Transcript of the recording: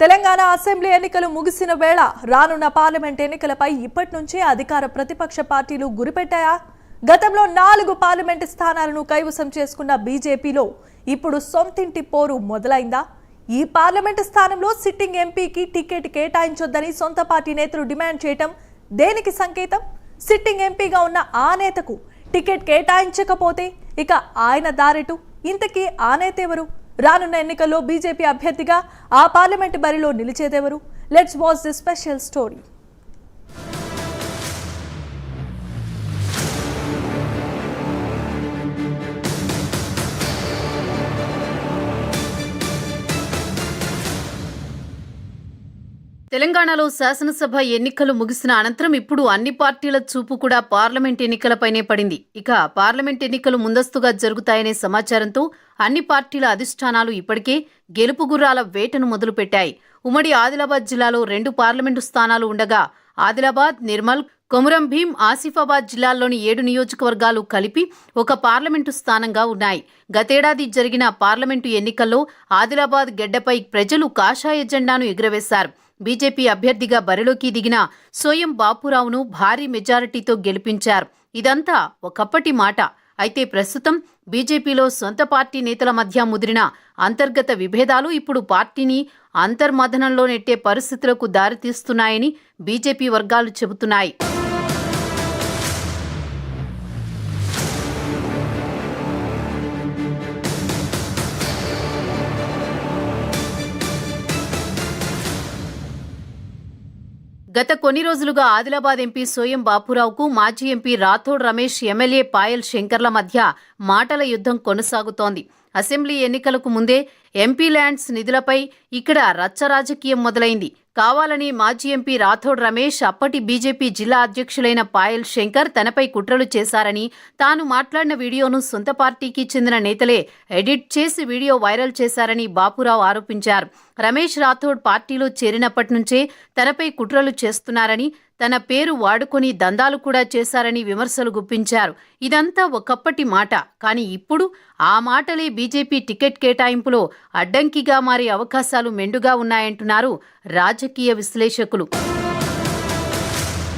Telangana assembly ఎన్నికలు ముగిసిన వేళ రానున్న పార్లమెంట్ ఎన్నికలపై ఇప్పటి నుంచే అధికార ప్రతిపక్ష పార్టీలు గురిపెట్టాయా? గతంలో నాలుగు పార్లమెంటు స్థానాలను కైవసం చేసుకున్న బీజేపీలో ఇప్పుడు సొంతింటి పోరు మొదలైందా? ఈ పార్లమెంటు స్థానంలో సిట్టింగ్ ఎంపీకి టికెట్ కేటాయించొద్దని సొంత పార్టీ నేతలు డిమాండ్ చేయటం దేనికి సంకేతం? సిట్టింగ్ ఎంపీగా ఉన్న ఆ నేతకు టికెట్ కేటాయించకపోతే ఇక ఆయన దారెటు? ఇంతకీ ఆ నేత ఎవరు? రానున్న ఎన్నికల్లో బీజేపీ అభ్యర్థిగా ఆ పార్లమెంట్ బరిలో నిలిచేదెవరు? Let's watch the special story తెలంగాణలో శాసనసభ ఎన్నికలు ముగిసిన అనంతరం ఇప్పుడు అన్ని పార్టీల చూపు కూడా పార్లమెంట్ ఎన్నికలపైనే పడింది. ఇక పార్లమెంట్ ఎన్నికలు ముందస్తుగా జరుగుతాయనే సమాచారంతో అన్ని పార్టీల అధిష్టానాలు ఇప్పటికే గెలుపు గుర్రాల వేటను మొదలుపెట్టాయి. ఉమ్మడి ఆదిలాబాద్ జిల్లాలో రెండు పార్లమెంటు స్థానాలు ఉండగా ఆదిలాబాద్ నిర్మల్ కొమురం భీం ఆసిఫాబాద్ జిల్లాల్లోని ఏడు నియోజకవర్గాలు కలిపి ఒక పార్లమెంటు స్థానంగా ఉన్నాయి. గతేడాది జరిగిన పార్లమెంటు ఎన్నికల్లో ఆదిలాబాద్ గెడ్డపై ప్రజలు కాషాయ జెండాను ఎగురవేశారు. బీజేపీ అభ్యర్థిగా బరిలోకి దిగిన సోయం బాపురావును భారీ మెజారిటీతో గెలిపించారు. ఇదంతా ఒకప్పటి మాట. అయితే ప్రస్తుతం బీజేపీలో సొంత పార్టీ నేతల మధ్య ముదిరిన అంతర్గత విభేదాలు ఇప్పుడు పార్టీని అంతర్మథనంలో నెట్టే పరిస్థితులకు దారితీస్తున్నాయని బీజేపీ వర్గాలు చెబుతున్నాయి. గత కొన్ని రోజులుగా ఆదిలాబాద్ ఎంపీ సోయం బాపురావుకు మాజీ ఎంపీ రాథోడ్ రమేష్ ఎమ్మెల్యే పాయల్ శంకర్ల మధ్య మాటల యుద్ధం కొనసాగుతోంది. అసెంబ్లీ ఎన్నికలకు ముందే ఎంపీ ల్యాండ్స్ నిధులపై ఇక్కడ రచ్చ రాజకీయం మొదలైంది. కావాలని మాజీ ఎంపీ రాథోడ్ రమేష్ అప్పటి బీజేపీ జిల్లా అధ్యక్షులైన పాయల్ శంకర్ తనపై కుట్రలు చేశారని తాను మాట్లాడిన వీడియోను సొంత పార్టీకి చెందిన నేతలే ఎడిట్ చేసి వీడియో వైరల్ చేశారని బాపురావు ఆరోపించారు. రమేష్ రాథోడ్ పార్టీలో చేరినప్పటి నుంచే తనపై కుట్రలు చేస్తున్నారని తన పేరు వాడుకొని దందాలు కూడా చేశారని విమర్శలు గుప్పించారు. ఇదంతా ఒకప్పటి మాట. కానీ ఇప్పుడు ఆ మాటలే బీజేపీ టికెట్ కేటాయింపులో అడ్డంకిగా మారే అవకాశాలు మెండుగా ఉన్నాయంటున్నారు రాజకీయ విశ్లేషకులు.